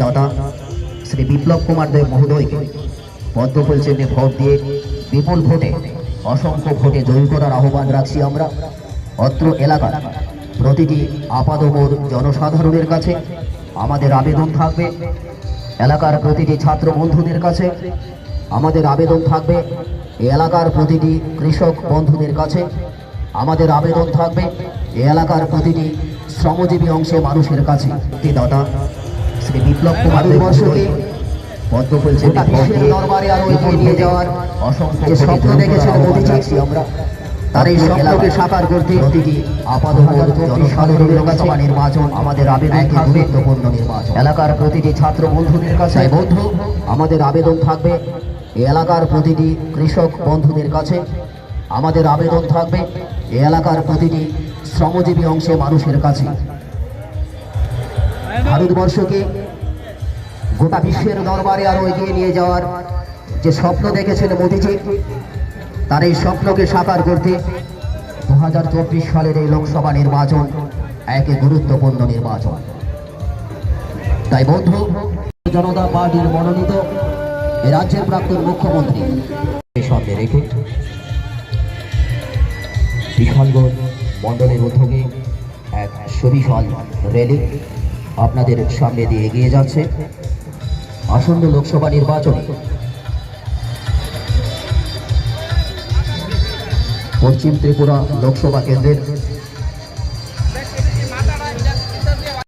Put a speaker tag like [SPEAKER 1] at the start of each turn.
[SPEAKER 1] দাদা শ্রী বিপ্লব কুমার দেব মহোদয়কে পদ্মফুল চিহ্নে ভোট দিয়ে বিপুল ভোটে, অসংখ্য ভোটে জয়ী করার আহ্বান রাখছি আমরা। অত্র এলাকার প্রতিটি আপাদমোর জনসাধারণের কাছে আমাদের আবেদন থাকবে। এলাকার প্রতিটি ছাত্র বন্ধুদের কাছে আমাদের আবেদন থাকবে। এলাকার প্রতিটি কৃষক বন্ধুদের কাছে আমাদের আবেদন থাকবে। এলাকার প্রতিটি শ্রমজীবী অংশে মানুষের কাছে দাদা শ্রী বিপ্লব কুমার বর্ষকে পদ্মফুল দরবারে আরও এগিয়ে নিয়ে যাওয়ার অসংখ্য যে স্বপ্ন দেখেছেন মোদিজি আমরা তার এই স্বপ্নকে সাকার করতে আপাতত নির্বাচন আমাদের গুরুত্বপূর্ণ নির্বাচন। এলাকার প্রতিটি ছাত্র বন্ধুদের কাছে বন্ধু আমাদের আবেদন থাকবে। এলাকার প্রতিটি কৃষক বন্ধুদের কাছে আমাদের আবেদন থাকবে। এলাকার প্রতিটি শ্রমজীবী অংশে মানুষের কাছে। ভারতবর্ষকে গোটা বিশ্বের দরবারে আরও এগিয়ে নিয়ে যাওয়ার যে স্বপ্ন দেখেছেন মোদিজি, তার এই স্বপ্নকে সাকার করতে দু সালের এই লোকসভা নির্বাচন এক গুরুত্বপূর্ণ নির্বাচন। তাই বন্ধু, জনতা পার্টির মনোনীত রাজ্যের প্রাক্তন মুখ্যমন্ত্রী এই সামনে রেখে বিশালগড় মণ্ডলের উদ্যোগে এক সুবিশাল র্যালি আপনাদের সামনে দিয়ে এগিয়ে যাচ্ছে আসন্ন লোকসভা নির্বাচনে। পশ্চিম ত্রিপুরা লোকসভা কেন্দ্রের